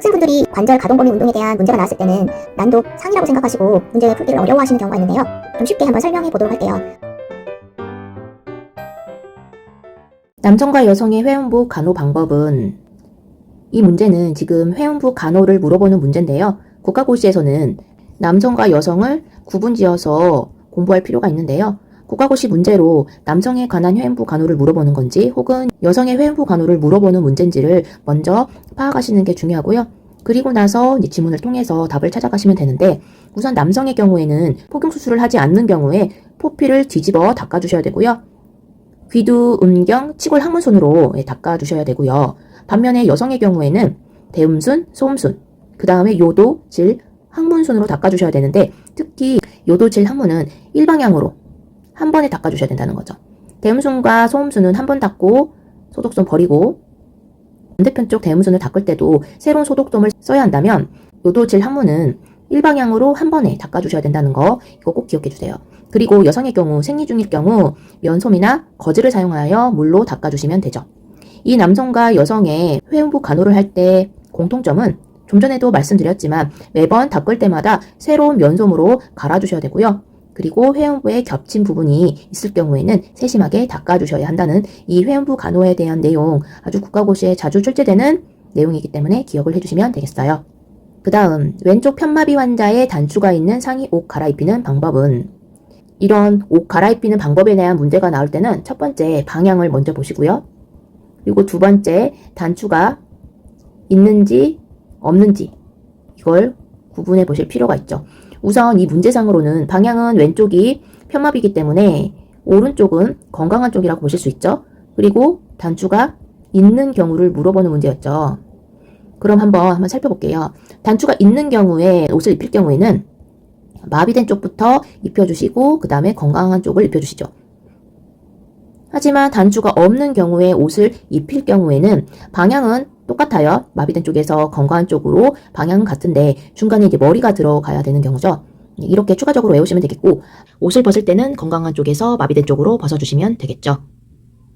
학생분들이 관절 가동 범위 운동에 대한 문제가 나왔을 때는 난도 상이라고 생각하시고 문제 풀기를 어려워하시는 경우가 있는데요. 좀 쉽게 한번 설명해 보도록 할게요. 남성과 여성의 회원부 간호 방법은 이 문제는 지금 회원부 간호를 물어보는 문제인데요. 국가고시에서는 남성과 여성을 구분지어서 공부할 필요가 있는데요. 국가고시 문제로 남성에 관한 회원부 간호를 물어보는 건지 혹은 여성의 회원부 간호를 물어보는 문제인지를 먼저 파악하시는 게 중요하고요. 그리고 나서 지문을 통해서 답을 찾아가시면 되는데 우선 남성의 경우에는 포경 수술을 하지 않는 경우에 포피를 뒤집어 닦아주셔야 되고요. 귀두, 음경, 치골 항문손으로 예, 닦아주셔야 되고요. 반면에 여성의 경우에는 대음순, 소음순, 그 다음에 요도, 질, 항문순으로 닦아주셔야 되는데 특히 요도, 질, 항문은 일방향으로 한 번에 닦아주셔야 된다는 거죠. 대음순과 소음순은 한 번 닦고 소독솜 버리고 반대편 쪽 대음순을 닦을 때도 새로운 소독솜을 써야 한다면 요도, 질, 항문은 일방향으로 한 번에 닦아주셔야 된다는 거 이거 꼭 기억해 주세요. 그리고 여성의 경우 생리 중일 경우 면솜이나 거즈를 사용하여 물로 닦아주시면 되죠. 이 남성과 여성의 회음부 간호를 할 때 공통점은 좀 전에도 말씀드렸지만 매번 닦을 때마다 새로운 면솜으로 갈아주셔야 되고요. 그리고 회음부에 겹친 부분이 있을 경우에는 세심하게 닦아주셔야 한다는 이 회음부 간호에 대한 내용 아주 국가고시에 자주 출제되는 내용이기 때문에 기억을 해주시면 되겠어요. 그 다음 왼쪽 편마비 환자의 단추가 있는 상의 옷 갈아입히는 방법은 이런 옷 갈아입히는 방법에 대한 문제가 나올 때는 첫 번째 방향을 먼저 보시고요. 그리고 두 번째 단추가 있는지 없는지 이걸 구분해 보실 필요가 있죠. 우선 이 문제상으로는 방향은 왼쪽이 편마비이기 때문에 오른쪽은 건강한 쪽이라고 보실 수 있죠. 그리고 단추가 있는 경우를 물어보는 문제였죠. 그럼 한번 한번 살펴볼게요. 단추가 있는 경우에 옷을 입힐 경우에는 마비된 쪽부터 입혀주시고 그 다음에 건강한 쪽을 입혀주시죠. 하지만 단추가 없는 경우에 옷을 입힐 경우에는 방향은 똑같아요. 마비된 쪽에서 건강한 쪽으로 방향은 같은데 중간에 이제 머리가 들어가야 되는 경우죠. 이렇게 추가적으로 외우시면 되겠고 옷을 벗을 때는 건강한 쪽에서 마비된 쪽으로 벗어주시면 되겠죠.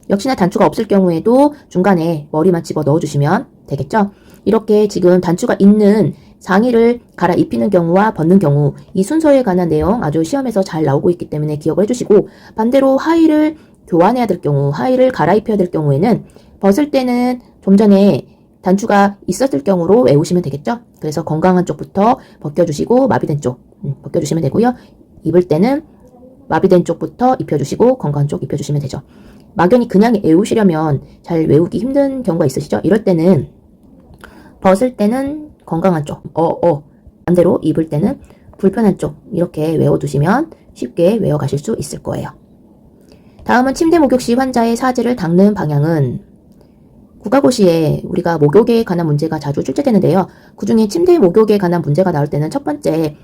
역시나 단추가 없을 경우에도 중간에 머리만 집어 넣어주시면 되겠죠. 이렇게 지금 단추가 있는 상의를 갈아입히는 경우와 벗는 경우 이 순서에 관한 내용 아주 시험에서 잘 나오고 있기 때문에 기억을 해주시고 반대로 하의를 교환해야 될 경우 하의를 갈아입혀야 될 경우에는 벗을 때는 좀 전에 단추가 있었을 경우로 외우시면 되겠죠. 그래서 건강한 쪽부터 벗겨주시고 마비된 쪽 음, 벗겨주시면 되고요. 입을 때는 마비된 쪽부터 입혀주시고 건강한 쪽 입혀주시면 되죠. 막연히 그냥 외우시려면 잘 외우기 힘든 경우가 있으시죠? 이럴 때는 벗을 때는 건강한 쪽, 어, 어. 반대로 입을 때는 불편한 쪽, 이렇게 외워두시면 쉽게 외워가실 수 있을 거예요. 다음은 침대 목욕 시 환자의 사지를 닦는 방향은 국가고시에 우리가 목욕에 관한 문제가 자주 출제되는데요. 그 중에 침대 목욕에 관한 문제가 나올 때는 첫 번째,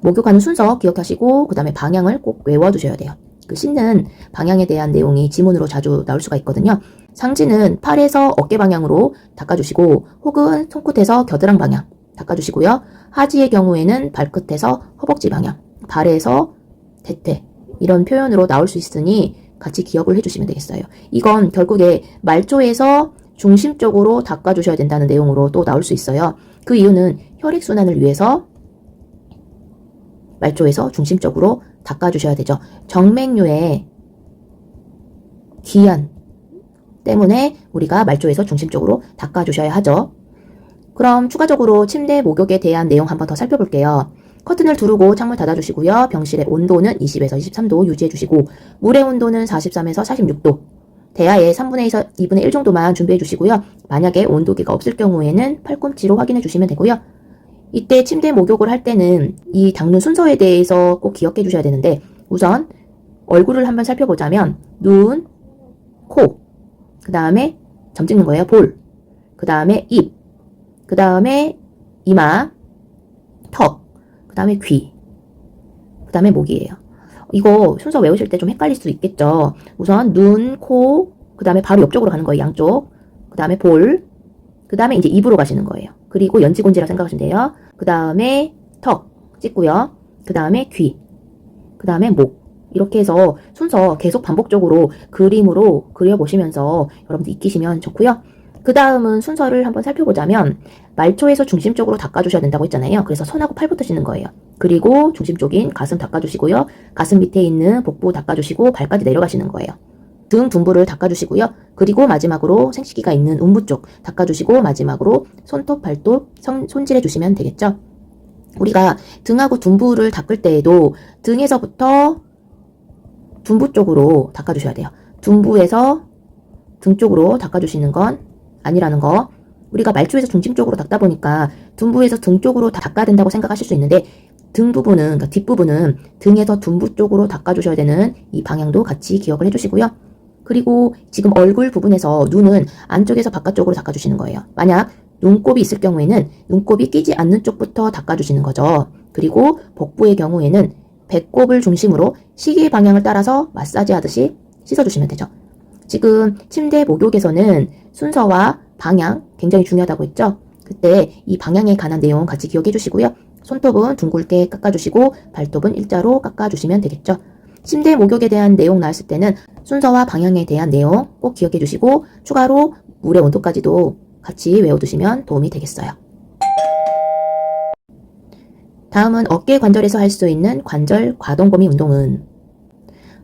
목욕하는 순서 기억하시고, 그 다음에 방향을 꼭 외워두셔야 돼요. 그 씻는 방향에 대한 내용이 지문으로 자주 나올 수가 있거든요. 상지는 팔에서 어깨 방향으로 닦아주시고 혹은 손끝에서 겨드랑 방향 닦아주시고요. 하지의 경우에는 발끝에서 허벅지 방향, 발에서 대퇴 이런 표현으로 나올 수 있으니 같이 기억을 해주시면 되겠어요. 이건 결국에 말조에서 중심적으로 닦아주셔야 된다는 내용으로 또 나올 수 있어요. 그 이유는 혈액순환을 위해서 말조에서 중심적으로 닦아주셔야 되죠. 정맥류의 기한 때문에 우리가 말조에서 중심적으로 닦아주셔야 하죠. 그럼 추가적으로 침대 목욕에 대한 내용 한번 더 살펴볼게요. 커튼을 두르고 창문 닫아주시고요. 병실의 온도는 20에서 23도 유지해주시고 물의 온도는 43에서 46도 대야의 3분의 2, 2분의 1 정도만 준비해 주시고요. 만약에 온도계가 없을 경우에는 팔꿈치로 확인해 주시면 되고요. 이때 침대 목욕을 할 때는 이 닦는 순서에 대해서 꼭 기억해 주셔야 되는데 우선 얼굴을 한번 살펴보자면 눈, 코, 그 다음에 점 찍는 거예요. 볼, 그 다음에 입, 그 다음에 이마, 턱, 그 다음에 귀, 그 다음에 목이에요. 이거 순서 외우실 때 좀 헷갈릴 수 있겠죠. 우선 눈, 코, 그 다음에 바로 옆쪽으로 가는 거예요. 양쪽. 그 다음에 볼, 그 다음에 이제 입으로 가시는 거예요. 그리고 연지곤지라 생각하시면 돼요. 그 다음에 턱 찍고요. 그 다음에 귀, 그 다음에 목. 이렇게 해서 순서 계속 반복적으로 그림으로 그려보시면서 여러분들 익히시면 좋고요. 그 다음은 순서를 한번 살펴보자면 말초에서 중심 쪽으로 닦아주셔야 된다고 했잖아요. 그래서 손하고 팔부터 씻는 거예요. 그리고 중심 쪽인 가슴 닦아주시고요. 가슴 밑에 있는 복부 닦아주시고 발까지 내려가시는 거예요. 등 둔부를 닦아주시고요. 그리고 마지막으로 생식기가 있는 음부 쪽 닦아주시고 마지막으로 손톱, 발톱, 손, 손질해 주시면 되겠죠. 우리가 등하고 둔부를 닦을 때에도 등에서부터 둔부 쪽으로 닦아주셔야 돼요. 둔부에서 등 쪽으로 닦아주시는 건 아니라는 거. 우리가 말초에서 중심 쪽으로 닦다 보니까 둔부에서 등 쪽으로 다 닦아야 된다고 생각하실 수 있는데 등 부분은 그러니까 뒷부분은 등에서 둔부 쪽으로 닦아주셔야 되는 이 방향도 같이 기억을 해주시고요. 그리고 지금 얼굴 부분에서 눈은 안쪽에서 바깥쪽으로 닦아주시는 거예요. 만약 눈곱이 있을 경우에는 눈곱이 끼지 않는 쪽부터 닦아주시는 거죠. 그리고 복부의 경우에는 배꼽을 중심으로 시계 방향을 따라서 마사지 하듯이 씻어주시면 되죠. 지금 침대 목욕에서는 순서와 방향 굉장히 중요하다고 했죠. 그때 이 방향에 관한 내용 같이 기억해 주시고요. 손톱은 둥글게 깎아주시고 발톱은 일자로 깎아주시면 되겠죠. 침대 목욕에 대한 내용 나왔을 때는 순서와 방향에 대한 내용 꼭 기억해 주시고 추가로 물의 온도까지도 같이 외워두시면 도움이 되겠어요. 다음은 어깨 관절에서 할 수 있는 관절 가동 범위 운동은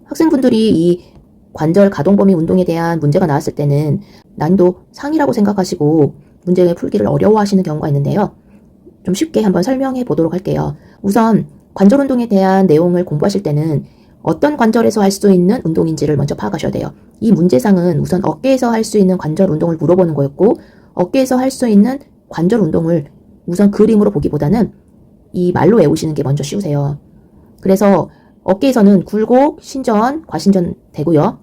학생분들이 이 관절 가동 범위 운동에 대한 문제가 나왔을 때는 난도 상이라고 생각하시고 문제 풀기를 어려워하시는 경우가 있는데요. 좀 쉽게 한번 설명해 보도록 할게요. 우선 관절 운동에 대한 내용을 공부하실 때는 어떤 관절에서 할 수 있는 운동인지를 먼저 파악하셔야 돼요. 이 문제상은 우선 어깨에서 할 수 있는 관절 운동을 물어보는 거였고 어깨에서 할 수 있는 관절 운동을 우선 그림으로 보기보다는 이 말로 외우시는 게 먼저 쉬우세요. 그래서 어깨에서는 굴곡, 신전, 과신전 되고요.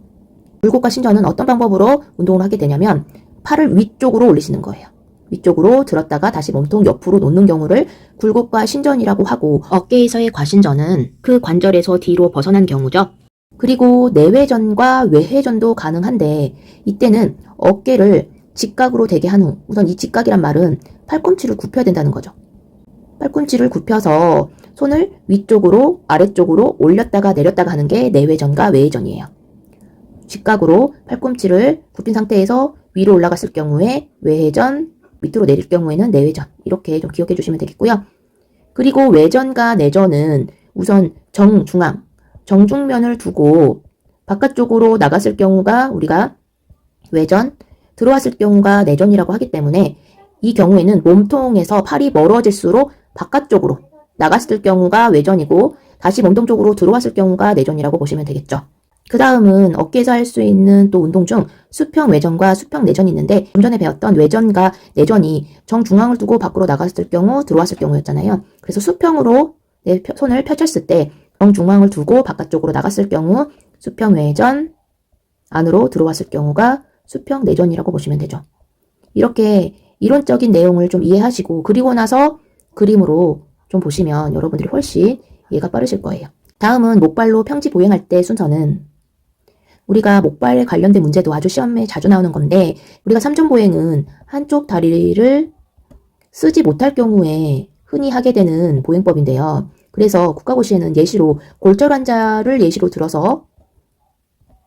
굴곡과 신전은 어떤 방법으로 운동을 하게 되냐면 팔을 위쪽으로 올리시는 거예요. 위쪽으로 들었다가 다시 몸통 옆으로 놓는 경우를 굴곡과 신전이라고 하고 어깨에서의 과신전은 그 관절에서 뒤로 벗어난 경우죠. 그리고 내외전과 외회전도 가능한데 이때는 어깨를 직각으로 되게 한 후 우선 이 직각이란 말은 팔꿈치를 굽혀야 된다는 거죠. 팔꿈치를 굽혀서 손을 위쪽으로 아래쪽으로 올렸다가 내렸다가 하는 게 내외전과 외회전이에요. 직각으로 팔꿈치를 굽힌 상태에서 위로 올라갔을 경우에 외회전, 밑으로 내릴 경우에는 내외전 이렇게 좀 기억해 주시면 되겠고요. 그리고 외전과 내전은 우선 정중앙, 정중면을 두고 바깥쪽으로 나갔을 경우가 우리가 외전, 들어왔을 경우가 내전이라고 하기 때문에 이 경우에는 몸통에서 팔이 멀어질수록 바깥쪽으로 나갔을 경우가 외전이고 다시 몸통 쪽으로 들어왔을 경우가 내전이라고 보시면 되겠죠. 그 다음은 어깨에서 할 수 있는 또 운동 중 수평 외전과 수평 내전이 있는데 좀 전에 배웠던 외전과 내전이 정중앙을 두고 밖으로 나갔을 경우 들어왔을 경우였잖아요. 그래서 수평으로 내 펴- 손을 펼쳤을 때 정중앙을 두고 바깥쪽으로 나갔을 경우 수평 외전 안으로 들어왔을 경우가 수평 내전이라고 보시면 되죠. 이렇게 이론적인 내용을 좀 이해하시고 그리고 나서 그림으로 좀 보시면 여러분들이 훨씬 이해가 빠르실 거예요. 다음은 목발로 평지 보행할 때 순서는 우리가 목발에 관련된 문제도 아주 시험에 자주 나오는 건데 우리가 삼점 보행은 한쪽 다리를 쓰지 못할 경우에 흔히 하게 되는 보행법인데요. 그래서 국가고시에는 예시로 골절 환자를 예시로 들어서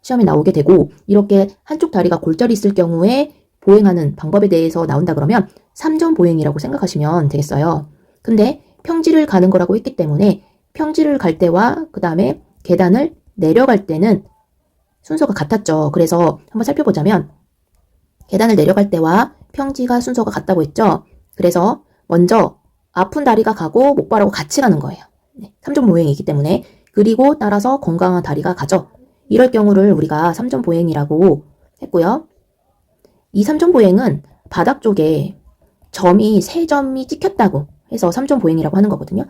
시험에 나오게 되고 이렇게 한쪽 다리가 골절이 있을 경우에 보행하는 방법에 대해서 나온다 그러면 삼점 보행이라고 생각하시면 되겠어요. 근데 평지를 가는 거라고 했기 때문에 평지를 갈 때와 그 다음에 계단을 내려갈 때는 순서가 같았죠. 그래서 한번 살펴보자면 계단을 내려갈 때와 평지가 순서가 같다고 했죠. 그래서 먼저 아픈 다리가 가고 목발하고 같이 가는 거예요. 네, 3점 보행이기 때문에 그리고 따라서 건강한 다리가 가죠. 이럴 경우를 우리가 3점 보행이라고 했고요. 이 3점 보행은 바닥 쪽에 점이 3점이 찍혔다고 해서 3점 보행이라고 하는 거거든요.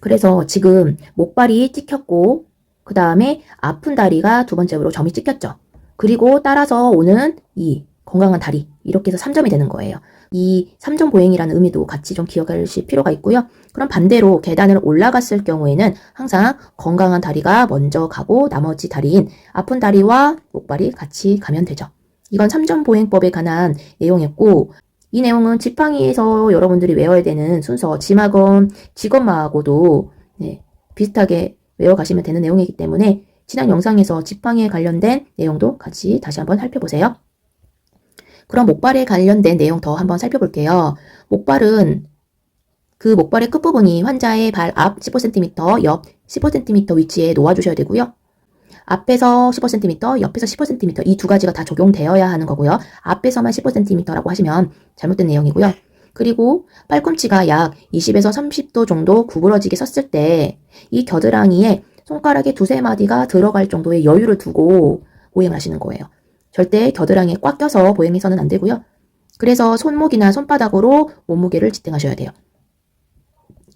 그래서 지금 목발이 찍혔고 그 다음에 아픈 다리가 두 번째로 점이 찍혔죠. 그리고 따라서 오는 이 건강한 다리 이렇게 해서 3점이 되는 거예요. 이 3점 보행이라는 의미도 같이 좀 기억하실 필요가 있고요. 그럼 반대로 계단을 올라갔을 경우에는 항상 건강한 다리가 먼저 가고 나머지 다리인 아픈 다리와 목발이 같이 가면 되죠. 이건 3점 보행법에 관한 내용이었고 이 내용은 지팡이에서 여러분들이 외워야 되는 순서 지마검, 직업마하고도 네, 비슷하게 외워가시면 되는 내용이기 때문에 지난 영상에서 지팡이에 관련된 내용도 같이 다시 한번 살펴보세요. 그럼 목발에 관련된 내용 더 한번 살펴볼게요. 목발은 그 목발의 끝부분이 환자의 발 앞 15cm, 옆 15cm 위치에 놓아주셔야 되고요. 앞에서 15cm, 옆에서 15cm 이 두 가지가 다 적용되어야 하는 거고요. 앞에서만 15cm라고 하시면 잘못된 내용이고요. 그리고 팔꿈치가 약 20에서 30도 정도 구부러지게 섰을 때 이 겨드랑이에 손가락의 두세 마디가 들어갈 정도의 여유를 두고 보행을 하시는 거예요. 절대 겨드랑이에 꽉 껴서 보행해서는 안 되고요. 그래서 손목이나 손바닥으로 몸무게를 지탱하셔야 돼요.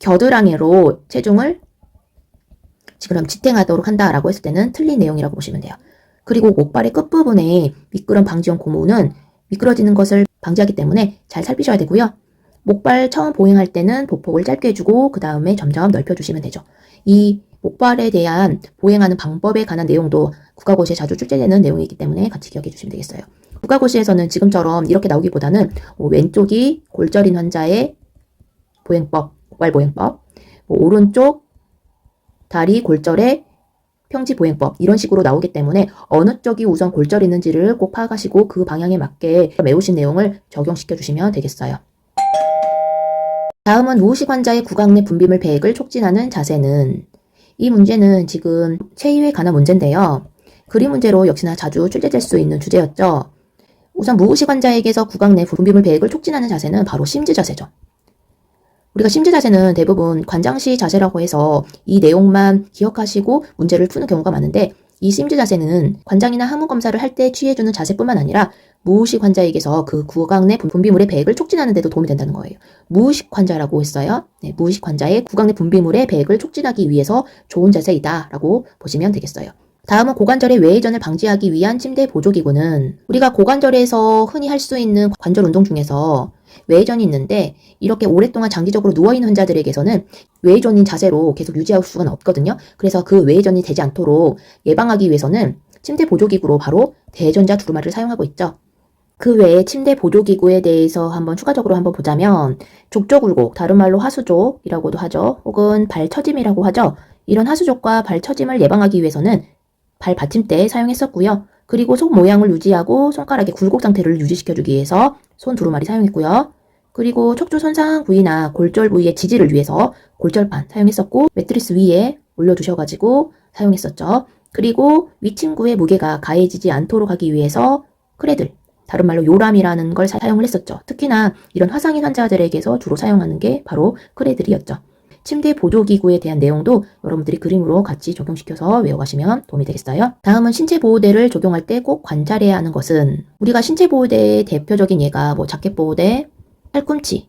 겨드랑이로 체중을 지금 지탱하도록 한다라고 했을 때는 틀린 내용이라고 보시면 돼요. 그리고 목발의 끝부분에 미끄럼 방지용 고무는 미끄러지는 것을 방지하기 때문에 잘 살피셔야 되고요. 목발 처음 보행할 때는 보폭을 짧게 해주고 그 다음에 점점 넓혀주시면 되죠. 이 목발에 대한 보행하는 방법에 관한 내용도 국가고시에 자주 출제되는 내용이기 때문에 같이 기억해 주시면 되겠어요. 국가고시에서는 지금처럼 이렇게 나오기보다는 뭐 왼쪽이 골절인 환자의 보행법, 목발 보행법, 뭐 오른쪽 다리 골절의 평지 보행법 이런 식으로 나오기 때문에 어느 쪽이 우선 골절이 있는지를 꼭 파악하시고 그 방향에 맞게 외우신 내용을 적용시켜 주시면 되겠어요. 다음은 무의식 환자의 구강 내 분비물 배액을 촉진하는 자세는 이 문제는 지금 체위에 관한 문제인데요. 그림 문제로 역시나 자주 출제될 수 있는 주제였죠. 우선 무의식 환자에게서 구강 내 분비물 배액을 촉진하는 자세는 바로 심지 자세죠. 우리가 심지 자세는 대부분 관장시 자세라고 해서 이 내용만 기억하시고 문제를 푸는 경우가 많은데 이 심지 자세는 관장이나 항문 검사를 할 때 취해주는 자세뿐만 아니라 무의식 환자에게서 그 구강 내 분비물의 배액을 촉진하는 데도 도움이 된다는 거예요. 무의식 환자라고 했어요. 네, 무의식 환자의 구강 내 분비물의 배액을 촉진하기 위해서 좋은 자세이다라고 보시면 되겠어요. 다음은 고관절의 외회전을 방지하기 위한 침대 보조기구는 우리가 고관절에서 흔히 할 수 있는 관절 운동 중에서 외회전이 있는데 이렇게 오랫동안 장기적으로 누워있는 환자들에게서는 외회전인 자세로 계속 유지할 수가 없거든요. 그래서 그 외회전이 되지 않도록 예방하기 위해서는 침대 보조기구로 바로 대전자 두루마를 사용하고 있죠. 그 외에 침대 보조기구에 대해서 한번 추가적으로 한번 보자면 족저굴곡, 다른 말로 하수족이라고도 하죠. 혹은 발처짐이라고 하죠. 이런 하수족과 발처짐을 예방하기 위해서는 발 받침대에 사용했었고요. 그리고 손 모양을 유지하고 손가락의 굴곡 상태를 유지시켜주기 위해서 손 두루마리 사용했고요. 그리고 척추 손상 부위나 골절 부위의 지지를 위해서 골절판 사용했었고 매트리스 위에 올려두셔가지고 사용했었죠. 그리고 위침구의 무게가 가해지지 않도록 하기 위해서 크레들, 다른 말로 요람이라는 걸 사용을 했었죠. 특히나 이런 화상인 환자들에게서 주로 사용하는 게 바로 크레들이었죠. 침대 보조기구에 대한 내용도 여러분들이 그림으로 같이 적용시켜서 외워가시면 도움이 되겠어요. 다음은 신체 보호대를 적용할 때 꼭 관찰해야 하는 것은 우리가 신체 보호대의 대표적인 예가 뭐 자켓 보호대, 팔꿈치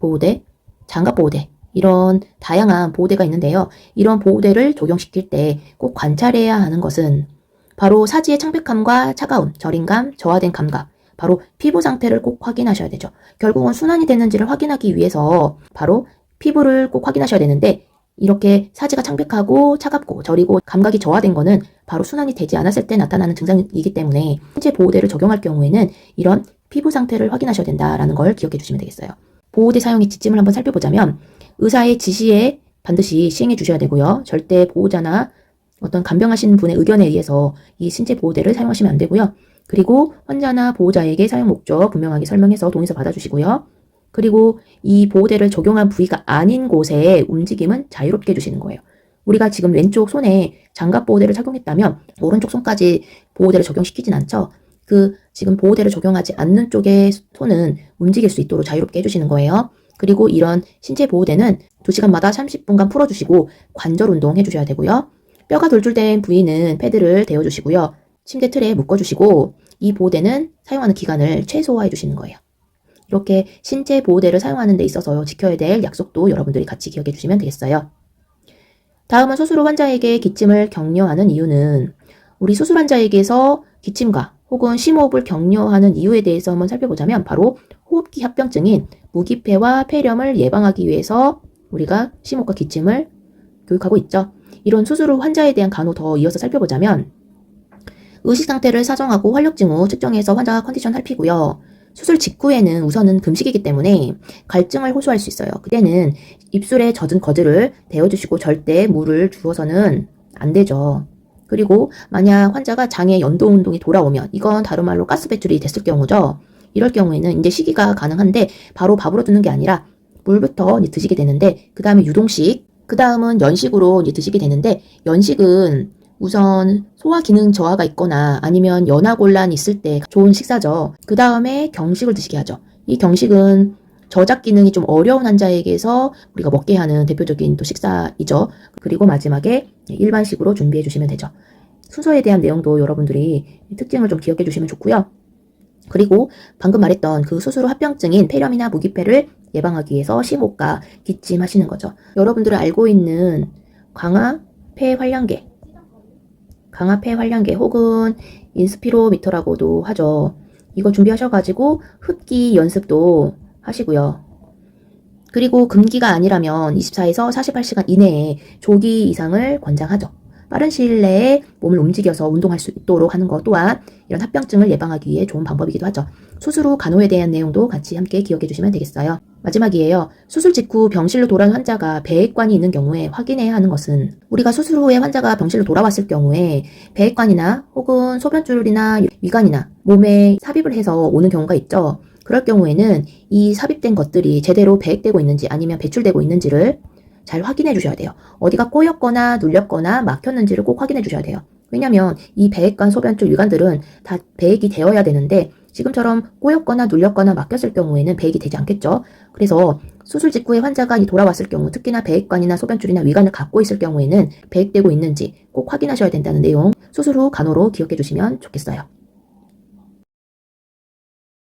보호대, 장갑 보호대 이런 다양한 보호대가 있는데요. 이런 보호대를 적용시킬 때 꼭 관찰해야 하는 것은 바로 사지의 창백함과 차가움, 저림감, 저하된 감각, 바로 피부 상태를 꼭 확인하셔야 되죠. 결국은 순환이 되는지를 확인하기 위해서 바로 피부를 꼭 확인하셔야 되는데 이렇게 사지가 창백하고 차갑고 저리고 감각이 저하된 거는 바로 순환이 되지 않았을 때 나타나는 증상이기 때문에 신체 보호대를 적용할 경우에는 이런 피부 상태를 확인하셔야 된다라는 걸 기억해 주시면 되겠어요. 보호대 사용의 지침을 한번 살펴보자면 의사의 지시에 반드시 시행해 주셔야 되고요. 절대 보호자나 어떤 간병하시는 분의 의견에 의해서 이 신체 보호대를 사용하시면 안 되고요. 그리고 환자나 보호자에게 사용 목적 분명하게 설명해서 동의서 받아주시고요. 그리고 이 보호대를 적용한 부위가 아닌 곳에 움직임은 자유롭게 해주시는 거예요. 우리가 지금 왼쪽 손에 장갑 보호대를 착용했다면 오른쪽 손까지 보호대를 적용시키진 않죠. 그 지금 보호대를 적용하지 않는 쪽의 손은 움직일 수 있도록 자유롭게 해주시는 거예요. 그리고 이런 신체 보호대는 2시간마다 30분간 풀어주시고 관절 운동 해주셔야 되고요. 뼈가 돌출된 부위는 패드를 대어주시고요. 침대 틀에 묶어주시고 이 보호대는 사용하는 기간을 최소화해 주시는 거예요. 이렇게 신체 보호대를 사용하는 데 있어서 지켜야 될 약속도 여러분들이 같이 기억해 주시면 되겠어요. 다음은 수술 후 환자에게 기침을 격려하는 이유는 우리 수술 환자에게서 기침과 혹은 심호흡을 격려하는 이유에 대해서 한번 살펴보자면 바로 호흡기 합병증인 무기폐와 폐렴을 예방하기 위해서 우리가 심호흡과 기침을 교육하고 있죠. 이런 수술 후 환자에 대한 간호 더 이어서 살펴보자면 의식 상태를 사정하고 활력 징후 측정해서 환자 컨디션 살피고요. 수술 직후에는 우선은 금식이기 때문에 갈증을 호소할 수 있어요. 그때는 입술에 젖은 거즈를 대어주시고 절대 물을 주어서는 안 되죠. 그리고 만약 환자가 장의 연도 운동이 돌아오면 이건 다른 말로 가스 배출이 됐을 경우죠. 이럴 경우에는 이제 식이가 가능한데 바로 밥으로 드는 게 아니라 물부터 이제 드시게 되는데 그 다음에 유동식, 그 다음은 연식으로 이제 드시게 되는데 연식은 우선 소화 기능 저하가 있거나 아니면 연화곤란 있을 때 좋은 식사죠. 그 다음에 경식을 드시게 하죠. 이 경식은 저작 기능이 좀 어려운 환자에게서 우리가 먹게 하는 대표적인 또 식사이죠. 그리고 마지막에 일반식으로 준비해 주시면 되죠. 순서에 대한 내용도 여러분들이 특징을 좀 기억해 주시면 좋고요. 그리고 방금 말했던 그 수술 후 합병증인 폐렴이나 무기폐를 예방하기 위해서 심호흡과 기침 하시는 거죠. 여러분들은 알고 있는 강화 폐활량계, 강화 폐활량계 혹은 인스피로미터라고도 하죠. 이거 준비하셔가지고 흡기 연습도 하시고요. 그리고 금기가 아니라면 24에서 48시간 이내에 조기 이상을 권장하죠. 빠른 시일 내에 몸을 움직여서 운동할 수 있도록 하는 것 또한 이런 합병증을 예방하기 위해 좋은 방법이기도 하죠. 수술 후 간호에 대한 내용도 같이 함께 기억해 주시면 되겠어요. 마지막이에요. 수술 직후 병실로 돌아온 환자가 배액관이 있는 경우에 확인해야 하는 것은 우리가 수술 후에 환자가 병실로 돌아왔을 경우에 배액관이나 혹은 소변줄이나 위관이나 몸에 삽입을 해서 오는 경우가 있죠. 그럴 경우에는 이 삽입된 것들이 제대로 배액되고 있는지 아니면 배출되고 있는지를 잘 확인해 주셔야 돼요. 어디가 꼬였거나 눌렸거나 막혔는지를 꼭 확인해 주셔야 돼요. 왜냐면 이 배액관, 소변줄, 위관들은 다 배액이 되어야 되는데 지금처럼 꼬였거나 눌렸거나 막혔을 경우에는 배액이 되지 않겠죠. 그래서 수술 직후에 환자가 이 돌아왔을 경우 특히나 배액관이나 소변줄이나 위관을 갖고 있을 경우에는 배액되고 있는지 꼭 확인하셔야 된다는 내용 수술 후 간호로 기억해 주시면 좋겠어요.